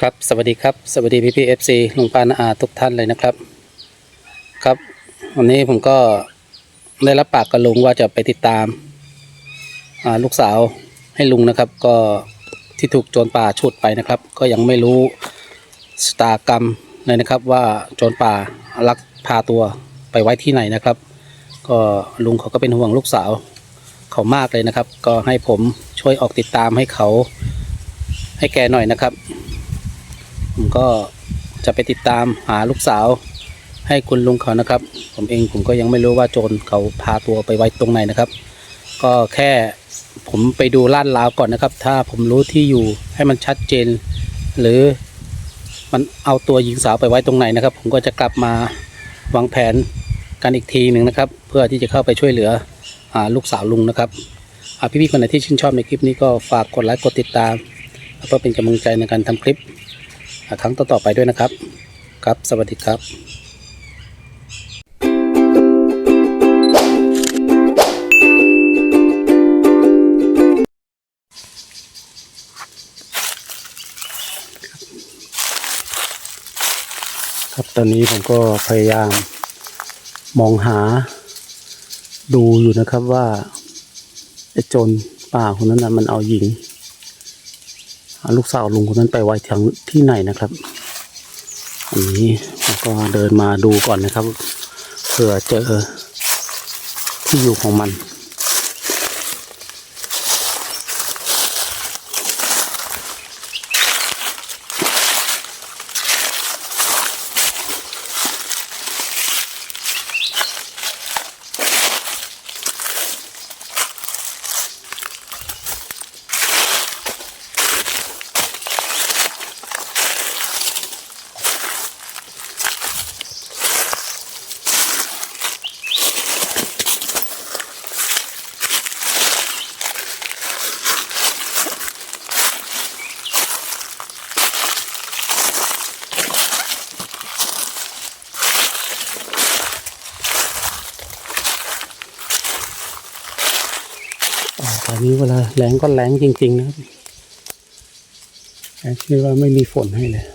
ครับสวัสดีครับสวัสดีพี่พีเอฟซีลุงปานอาทุกท่านเลยนะครับ ครับ วันนี้ผมก็ได้รับปากกับลุงว่าจะไปติดตามาลูกสาวให้ลุงนะครับ ก็ที่ถูกโจรป่าฉุดไปนะครับ ก็ยังไม่รู้สตากรรมเลยนะครับ ว่าโจรป่าลักพาตัวไปไว้ที่ไหนนะครับ ก็ลุงเขาก็เป็นห่วงลูกสาวเขามากเลยนะครับ ก็ให้ผมช่วยออกติดตามให้เขาให้แกหน่อยนะครับ ผมก็จะไปติดตามหาลูกสาวให้คุณลุงเขานะครับ ผมเองผมก็ยังไม่รู้ว่าโจรเขาพาตัวไปไว้ตรงไหนนะครับ ก็แค่ผมไปดูลาดราวก่อนนะครับ ถ้าผมรู้ที่อยู่ให้มันชัดเจน หรือมันเอาตัวหญิงสาวไปไว้ตรงไหนนะครับ ผมก็จะกลับมาวางแผนกันอีกทีหนึ่งนะครับ เพื่อที่จะเข้าไปช่วยเหลืออลูกสาวลุงนะครับอ่พี่ๆคนไหนที่ชื่นชอบในคลิปนี้ก็ฝากกดไลค์กดติดตามแล้วก็เป็นกำลังใจในการทำคลิป ครั้งต่อๆไปด้วยนะครับ ครับ สวัสดีครับครับตอนนี้ผมก็พยายามมองหาดูอยู่นะครับว่าไอ้โจรป่าคนนั้นนะมันเอาหญิง ลูกสาวลุงคนนั้นไปไว้ทางที่ไหนนะครับ อันนี้ผมก็เดินมาดูก่อนนะครับเผื่อเจอที่อยู่ของมัน ลาแรงก็แรงจริงๆนะครับแรงที่ว่าไม่มีฝนให้เลย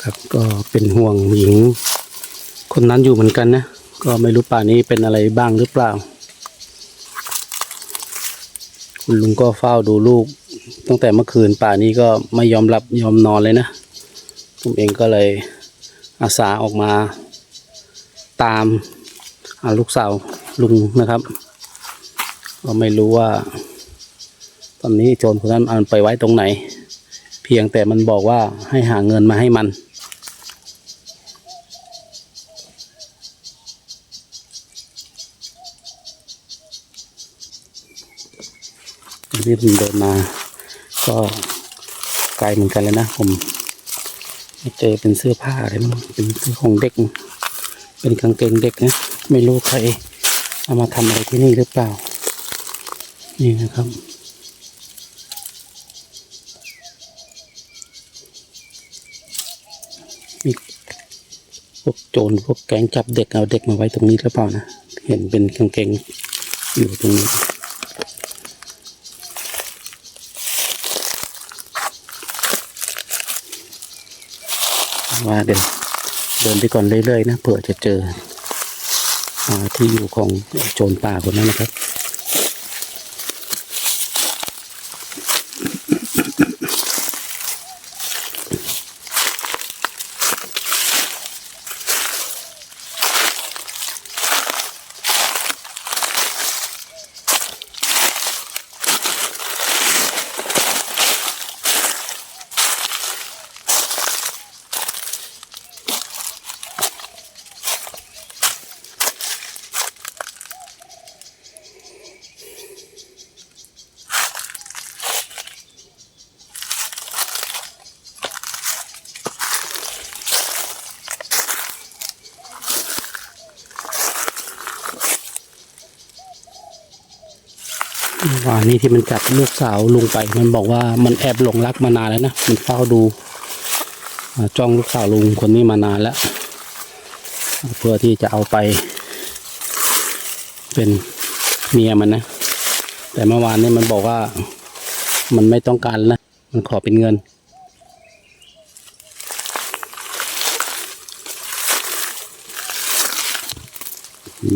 ครับก็ เป็นห่วงหญิง คนนั้นอยู่เหมือนกันนะ ก็ไม่รู้ป่านี้เป็นอะไรบ้างหรือเปล่า คุณลุงก็เฝ้าดูลูก ตั้งแต่เมื่อคืนป่านี้ก็ไม่ยอมหลับยอมนอนเลยนะผมเองก็เลยอาสาออกมาตามาลูกสาวลุงนะครับก็ไม่รู้ว่า ตอนนี้โจรคนนั้นเอามันไปไว้ตรงไหน เพียงแต่มันบอกว่าให้หาเงินมาให้มัน รีบเดินมา ก็ไกลเหมือนกันแล้วนะผมเจอเป็นเสื้อผ้าอะไรมั้งเป็นเสื้อของเด็ก เป็นกางเกงเด็กนะไม่รู้ใครเอามาทำอะไรที่นี่หรือเปล่า นี่นะครับมีพวกโจรพวกแก๊งจับเด็กเอาเด็กมาไว้ตรงนี้หรือเปล่านะ เห็นเป็นกางเกงอยู่ตรงนี้ ว่าเดินเดินไปก่อนเรื่อยๆนะเผื่อจะเจออที่อยู่ของโจรป่าคนนั้นนะครับ วานนี้ที่มันจับลูกสาวลุงไป มันบอกว่ามันแอบหลงรักมานานแล้วนะ มันเฝ้าดูจ้องลูกสาวลุงคนนี้มานานแล้ว เพื่อที่จะเอาไป เป็นเมียมันนะ แต่เมื่อวานนี้มันบอกว่ามันไม่ต้องการแล้วนะมันขอเป็นเงิน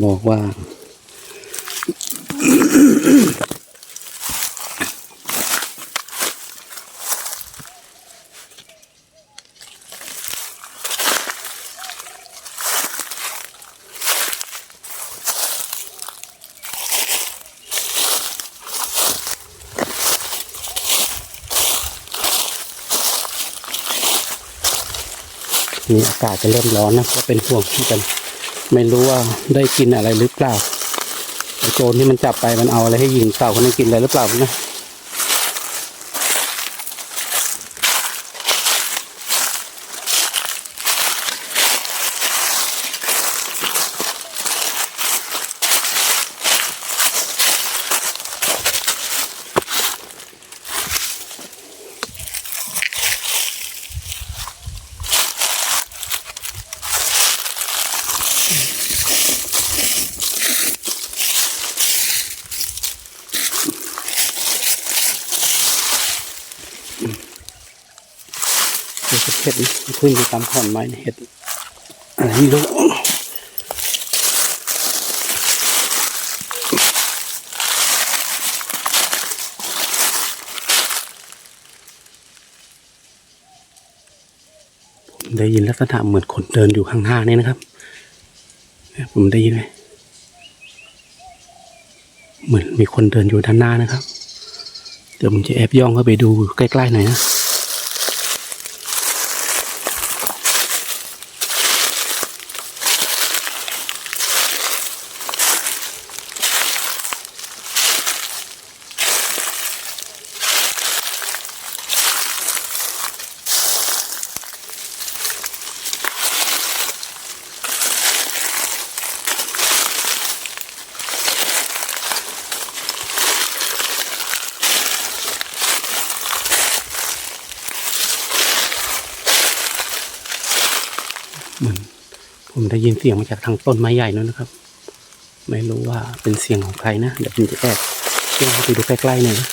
บอกว่า นี่อากาศจะเริ่มร้อนนะก็เป็นห่วงที่กัน ไม่รู้ว่าได้กินอะไรหรือเปล่าโจรที่มันจับไปมันเอาอะไรให้หญิงสาวคนนั้นกินอะไรหรือเปล่านะ เห็ดขึ้นอยู่ตามขอนไม้เห็ดอะไรไม่รู้ได้ยินลักษณะเหมือนคนเดินอยู่ข้างหน้านี่นะครับ ผมได้ยินไหมเหมือนมีคนเดินอยู่ด้านหน้านะครับ เดี๋ยวผมจะแอบย่องเข้าไปดูใกล้ๆหน่อยนะ เหมือนผมได้ยินเสียงมาจากทางต้นไม้ใหญ่นั่นนะครับ ไม่รู้ว่าเป็นเสียงของใครนะ เดี๋ยวผมจะแอบเชื่อเข้าไปดูใกล้ๆหน่อยนะ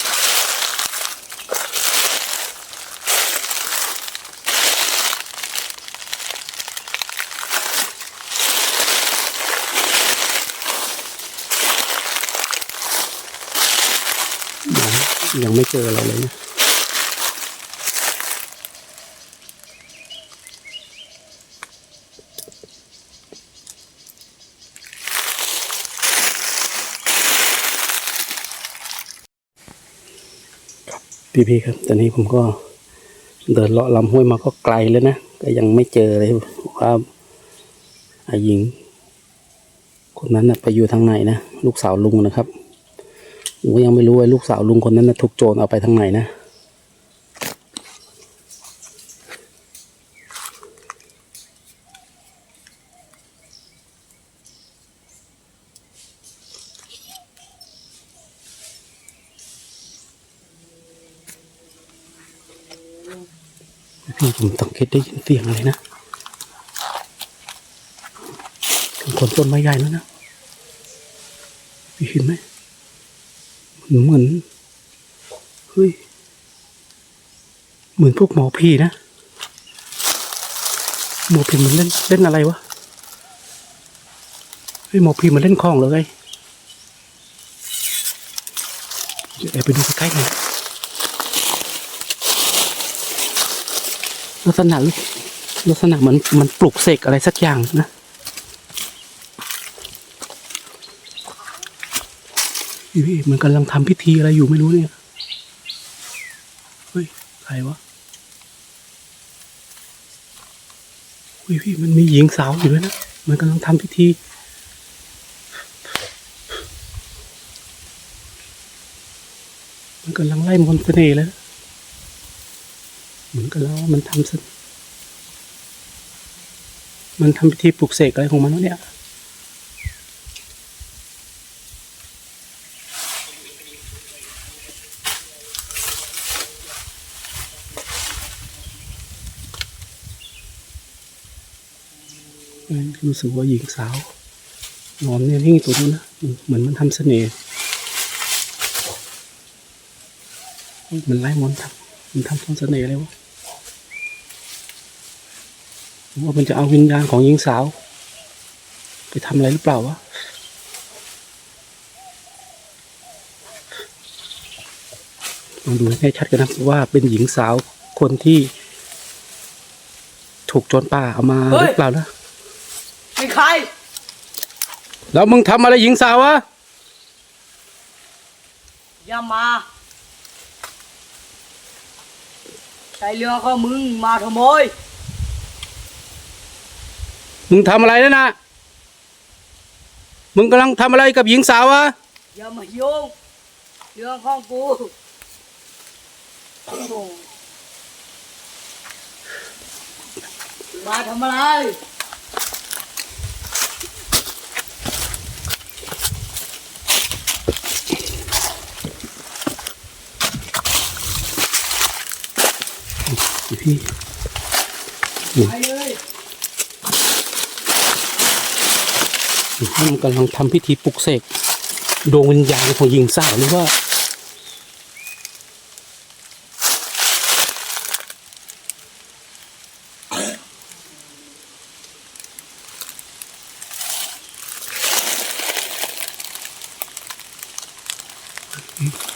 ยังยังไม่เจออะไรเลยนะ พี่ๆครับ ตอนนี้ผมก็เดินเลาะลำห้วยมาก็ไกลแล้วนะ ก็ยังไม่เจอเลยว่าอาหญิง คนนั้นนะไปอยู่ทางไหนนะ ลูกสาวลุงนะครับผมยังไม่รู้ว่าลูกสาวลุงคนนั้นนะถูกโจรเอาไปทางไหนนะ พี่ผมสังเกตได้ยินเสียงอะไรนะคนต้นไม้ใหญ่แล้วนะพี่เห็นไหมเหมือนเฮ้ยเหมือนพวกหมอผีนะหมอผีมันเล่นเล่นอะไรวะเฮ้ยหมอผีมันเล่นของเหรอไงเดี๋ยวไปดูใกล้ๆหน่อย ลักษณะลักษณะเหมือนมันปลุกเสกอะไรสักอย่างนะพี่มันกำลังทำพิธีอะไรอยู่ไม่รู้เนี่ยเฮ้ยใครวะเฮ้ยพี่มันมีหญิงสาวอยู่ด้วยนะ มันกำลังทำพิธีมันกำลังไล่มนต์เสน่ห์แล้ว เหมือนกันแล้วมันทำสมันทำพิธีปลุกเสกอะไรของมันวะเนี่ยรู้สึกว่าหญิงสาวนอนเนี่ยวิ่งตัวนู้นนะเหมือนมันทำเสน่ห์มันไล่มอนทำ มันทำทำเสน่ห์เลยวะหรือว่ามันจะเอาวิญญาณของหญิงสาว ไปทำอะไรหรือเปล่าวะลองดูให้ชัดกันนะว่าเป็นหญิงสาวคนที่ถูกโจรป่าเอามาหรือเปล่านะไม่ใคร แล้วมึงทำอะไรหญิงสาววะอย่ามา ใช้เรือของมึงมาขโมย มึงทำอะไรนั่นนะมึงกำลังทำอะไรกับหญิงสาววะอย่ามายุ่งเรื่องของกูโอ้โหมาทำอะไร พี่ไปเลยมันกำลังทำพิธีปลุกเสกดวงวิญญาณของหญิงสาวหรือว่า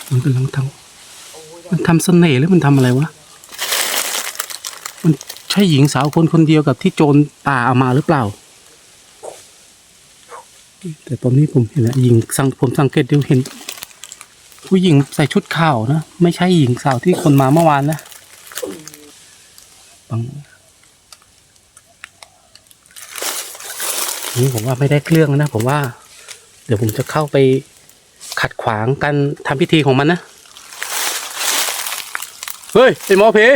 มันกำลังทำมันทำเสน่ห์หรือมันทำอะไรวะ มันใช่หญิงสาวคนคนเดียวกับที่โจรป่าเอามาหรือเปล่า แต่ตอนนี้ผมเห็นแล้วหญิงสังผมสังเกตดูเห็น ผู้หญิงใส่ชุดขาวนะ ไม่ใช่หญิงสาวที่คนมาเมื่อวานนะบังนี่ผมว่าไม่ได้เครื่องนะ ผมว่า เดี๋ยวผมจะเข้าไปขัดขวางการทำพิธีของมันนะ เฮ้ยไอหมอผี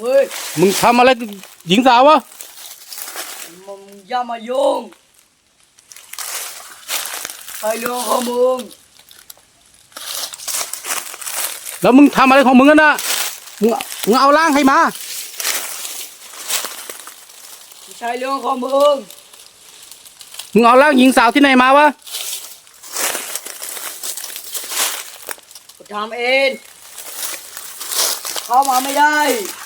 เฮ้ยมึงทำอะไรกับหญิงสาววะมึงอย่ามายุ่งใช้เรื่องของมึงแล้วมึงทำอะไรของมึงกันนะมึงมึงเอาร่างให้มาใช้เรื่องของมึงมึงเอาร่างหญิงสาวที่ไหนมาวะกูทำเองเข้ามาไม่ได้มึง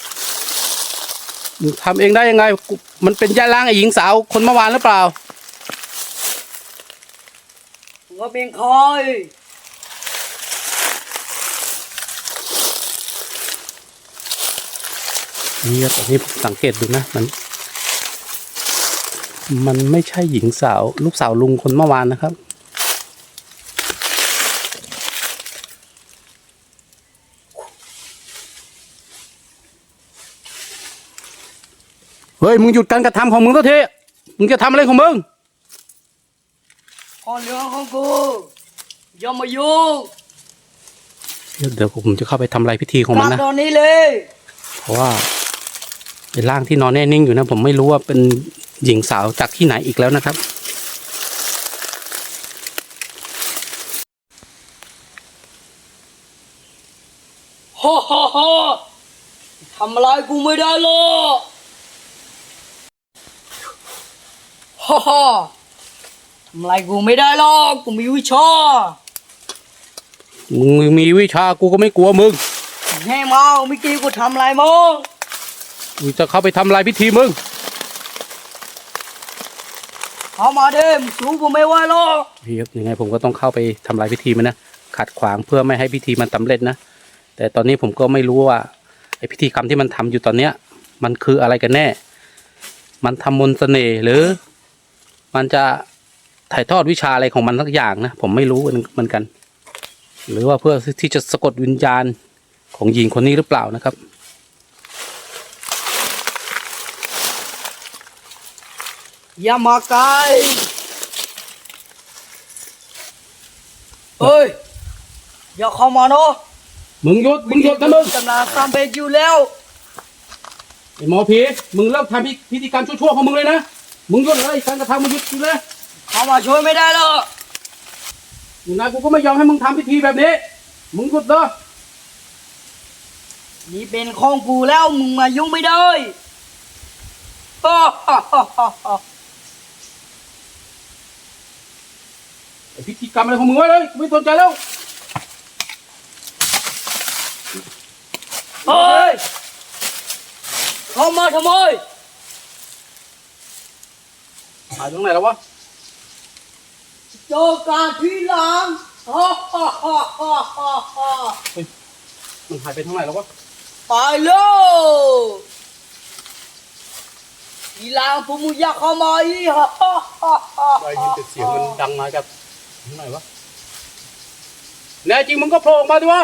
ทำเองได้ยังไงกูมันเป็นย่าร่างไอ้หญิงสาวคนเมื่อวานหรือเปล่ามึงก็เป็นคอยนี่ตอนนี้ผมสังเกตดูนะ มัน มันไม่ใช่หญิงสาว ลูกสาวลุงคนเมื่อวานนะครับ เฮ้ยมึงหยุดการกระทำของมึงตัวเทมึงจะทำอะไรของมึงขอเรื่องของกูอย่ามายุ่งเดี๋ยวผมจะเข้าไปทำลายพิธีของกมัลันบนะ ตอนนี้เลยเพราะว่าเป็นร่างที่นอนแน่นิ่งอยู่นะ ผมไม่รู้ว่าเป็นหญิงสาวจากที่ไหนอีกแล้วนะครับ ฮ่าฮ่าฮ่าทำอะไรกูไม่ได้หรอก ฮ่าฮ่าทำอะไรกูไม่ได้หรอกกูมีวิชามึงมีวิชากูก็ไม่กลัวมึงแห่เมาเมื่อกี้กูทำอะไรมึงกูจะเข้าไปทำลายพิธีมึงเข้ามาเด้มงสู้กูไม่ไหวหรอกพี่ครับยังไงผมก็ต้องเข้าไปทำลายพิธีมันนะขัดขวางเพื่อไม่ให้พิธีมันสำเร็จนะแต่ตอนนี้ผมก็ไม่รู้ว่าไอพิธีกรรมที่มันทำอยู่ตอนเนี้ย มันคืออะไรกันแน่ มันทำมนต์เสน่ห์หรือ มันจะถ่ายทอดวิชาอะไรของมันสักอย่างนะ ผมไม่รู้เหมือนกัน หรือว่าเพื่อที่จะสะกดวิญญาณของหญิงคนนี้หรือเปล่านะครับอย่ามาใกล้เฮ้ย อย่าเข้ามาเนาะมึงหยุดมึงหยุดนะมึงกำลังทำเบ็ดอยู่แล้วไอหมอผีมึงเลิกทำพิธีกรรมชั่วๆของมึงเลยนะ มึงหยุดเลยการกระทำมึงหยุดอยู่เลยเข้ามาช่วยไม่ได้หรอกยังไงกูก็ไม่ยอมให้มึงทำพิธีแบบนี้ มึงหยุดเด้อนี่เป็นของกูแล้วมึงมายุ่งไม่ได้ฮ่าฮ่าฮ่าฮ่าฮ่าไอพิธีกรรมอะไรของมึงไว้เลยกูไม่สนใจแล้วเฮ้ยเข้ามาทำไม หายตรงไหนแล้ววะเจอการทีหลังฮ่าฮ่าฮ่าฮ่าฮ่าฮ่ามันหายไปทางไหนแล้ววะไปเลยทีหลังผมอยากเข้ามาอีกฮ่าฮ่าฮ่าฮ่าได้ยินแต่เสียงมันดังมาจากทางไหนวะแน่จริงมึงก็โผล่ออกมาดิวะ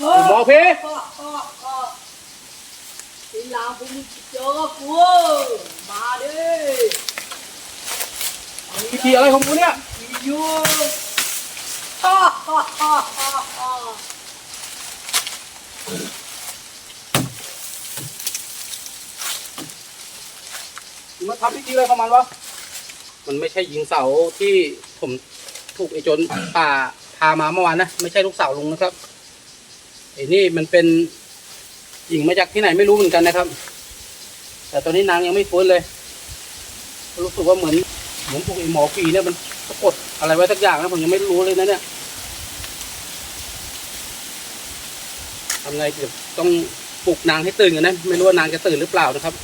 ฮ่าไอ้หมอเพ ฮ่าฮ่า ฮ่าทีหลังผมเจอกูมาดิพิธีอะไรของกูเนี่ยอยู่ฮ่าฮ่าฮ่าฮ่าฮ่ามึงมาทำพิธีอะไรของมันวะ มันไม่ใช่หญิงสาวที่ผมถูกไอ้โจรป่าพามาเมื่อวานนะ ไม่ใช่ลูกสาวลุงนะครับไอ้นี่มันเป็น หญิงมาจากที่ไหนไม่รู้เหมือนกันนะครับ แต่ตอนนี้นางยังไม่ฟื้นเลย รู้สึกว่าเหมือนเหมือนพวกไอ้หมอผีเนี่ยมันสะกดอะไรไว้สักอย่างนะผมยังไม่รู้เลยนะเนี่ยทำไงเดี๋ยวต้องปลุกนางให้ตื่นกันนะไม่รู้ว่านางจะตื่นหรือเปล่านะครับ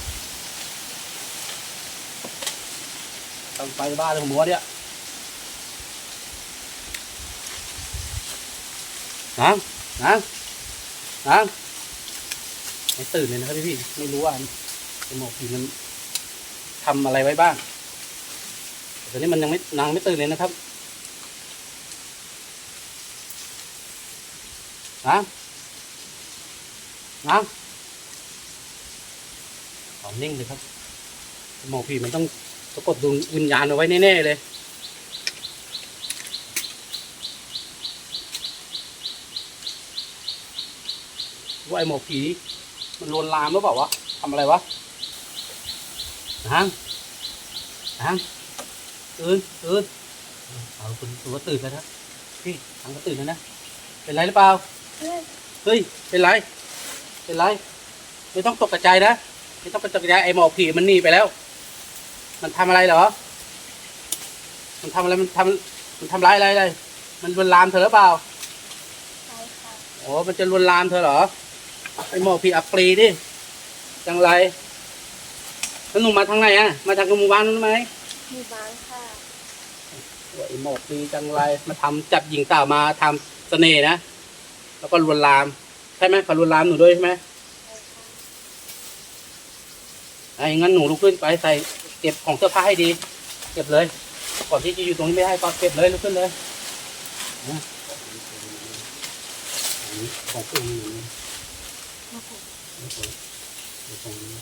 ทำไฟบ้านเลยผมว่าเนี่ยนะนะนะ ไม่ตื่นเลยนะครับพี่พี่ไม่รู้ว่าไอ้หมอผีมันทำอะไรไว้บ้างแต่ตอนนี้มันยังไม่นางไม่ตื่นเลยนะครับนะนะขอนิ่งเลยครับไอ้หมอผีมันต้องสะกดดวงวิญญาณเอาไว้แน่ๆเลยว่าไอ้หมอผี มันลวนลามหรือเปล่าวะทำอะไรวะนางนางตื่นตื่นเอาคุณตัวตื่นแล้วนะพี่ทางก็ตื่นแล้วนะ เป็นไรหรือเปล่า เฮ้ย เป็นไร เป็นไร ไม่ต้องตกใจนะ ไม่ต้องตกใจไอ้หมอผีมันหนีไปแล้ว มันทำอะไรเหรอ มันทำอะไร มันทำมันทำร้ายอะไรอะไรมันลวนลามเธอหรือเปล่า ใช่ค่ะ โอ้มันจะลวนลามเธอเหรอ ไอหมอผีอัปรีดิ จังไรแล้วหนูมาทางไหนอะ มาทางกหมู่บ้านนู้นไหมมีบ้านค่ะไอหมอผีจังไร มาทำจับหญิงสาวมาทำเสน่ห์นะ แล้วก็ลวนลาม ใช่ไหมเขาลวนลามหนูด้วยใช่ไหมใช่ค่ะไอ้งั้นหนูลุกขึ้นไปใส่เก็บของเสื้อผ้าให้ดี เก็บเลย ก่อนที่จะอยู่ตรงนี้ไม่ให้ก็เก็บเลยลุกขึ้นเลยนะของ เครื่องนี้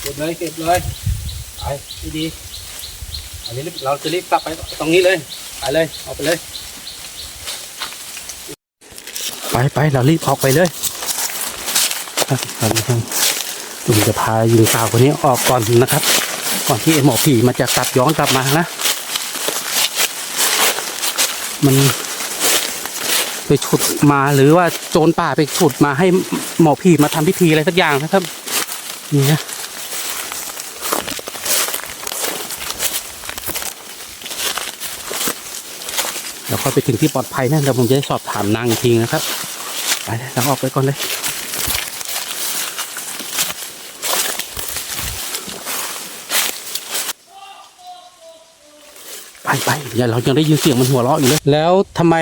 เก็บเลยเก็บเลยไปดีดีๆอันนี้เราจะรีบกลับไปตรงนี้เลยไปเลยออกไปเลย ไปไปเรารีบออกไปเลยครับครับครับลุงจะพาหญิงสาวคนนี้ออกก่อนนะครับ ก่อนที่ไอ้หมอผีมันจะกลับย้อนกลับมานะ มัน ไปฉุดมาหรือว่าโจรป่าไปฉุดมาให้หมอผีมาทำพิธีอะไรสักอย่างนะครับ นี่นะเดี๋ยวค่อยไปถึงที่ปลอดภัยนะเดี๋ยวผมจะได้สอบถามนางอีกทีนะครับไปเลยเราออกไปก่อนเลยไปไปอย่าเรายังได้ยินเสียงมันหัวเราะอยู่เลย แล้วทำไม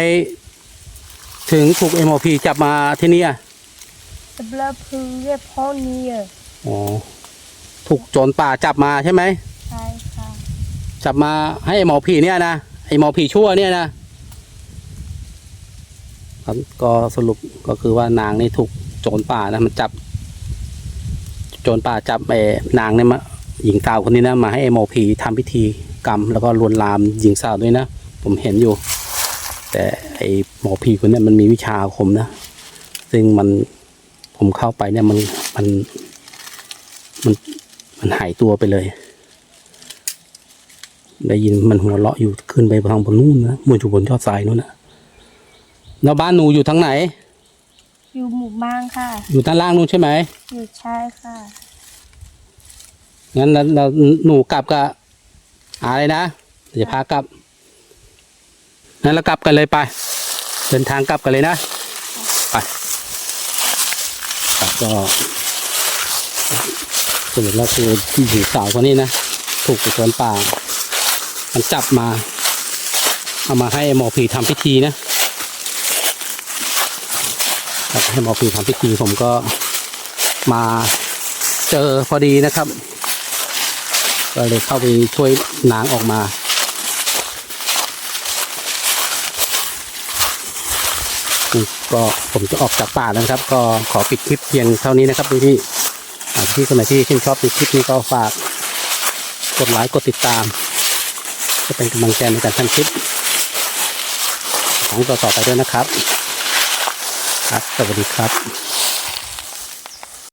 ถึงถูกเอ็มพีจับมาที่นี่อะตบลาพึงเรียกพ่อนี้อะอ๋อถูกโจรป่าจับมาใช่ไหมใช่ค่ะจับมาให้ไอ้หมอผีเนี่ยนะไอหมอผีชั่วเนี่ยนะครับก็สรุปก็คือว่านางนี่ถูกโจรป่านะมันจับ โจรป่าจับไอ้นางเนี่ยมาหญิงสาวคนนี้นะมาให้ไอ้หมอผีทำพิธีกรรม แล้วก็ลวนลามหญิงสาวด้วยนะ ผมเห็นอยู่ แต่ไอ้หมอผีคนเนี้มันมีวิชาอาคมนะ ซึ่งมันผมเข้าไปเนี่ยมันมันมันมันหายตัวไปเลย ได้ยินมันหัวเราะอยู่ขึ้นไปทางบนนู่นนะมันอยู่บนยอดทรายนู่นนะแล้วบ้านหนูอยู่ทางไหน อยู่หมู่บ้านค่ะ อยู่ด้านล่างนู้นใช่ไหมอยู่ใช่ค่ะงั้นเราเราหนูกลับกับอาเลยนะเดี๋ยวจะพากลับ งั้นเรากลับกันเลยไป เดินทางกลับกันเลยนะไปก็สรุปแล้วคือที่หญิงสาวคนนี้นะ ถูกสวนป่า มันจับมา เอามาให้หมอผีทำพิธีนะให้หมอผีทำพิธีผมก็มาเจอพอดีนะครับ ก็เลยเข้าไปช่วยนางออกมา ก็ผมจะออกจากป่าแล้วนะครับ ก็ขอปิดคลิปเพียงเท่านี้นะครับพี่พี่ๆอ่าพี่คนไหนที่ชื่นชอบในคลิปนี้ก็ฝากกดไลค์กดติดตาม จะเป็นกำลังใจในการทำคลิปครั้งต่อๆไปด้วยนะครับ ครับ สวัสดีครับ